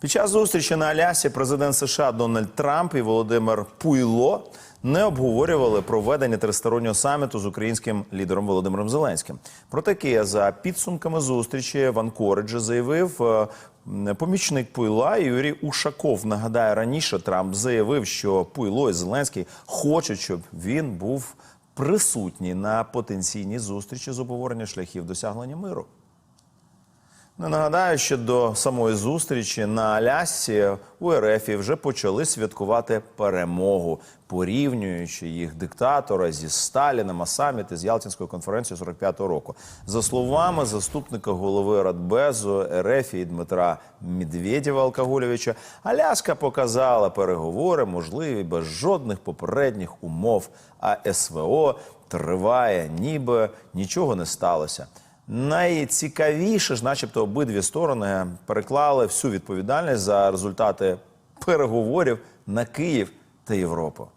Під час зустрічі на Алясі президент США Дональд Трамп і Володимир Пуйло не обговорювали проведення тристороннього саміту з українським лідером Володимиром Зеленським. Про таке за підсумками зустрічі в Анкориджі заявив е, помічник Пуйла Юрій Ушаков. Нагадаю, раніше Трамп заявив, що Пуйло і Зеленський хочуть, щоб він був присутній на потенційній зустрічі з обговорення шляхів досягнення миру. Нагадаю, що до самої зустрічі на Алясці у РФ вже почали святкувати перемогу, порівнюючи їх диктатора зі Сталіним, а саміти з Ялтинською конференцією 45-го року. За словами заступника голови Радбезу РФ Дмитра Медведєва Алкоголєвича, Аляска показала переговори можливі без жодних попередніх умов. А СВО триває, ніби нічого не сталося. Найцікавіше ж, начебто, обидві сторони переклали всю відповідальність за результати переговорів на Київ та Європу.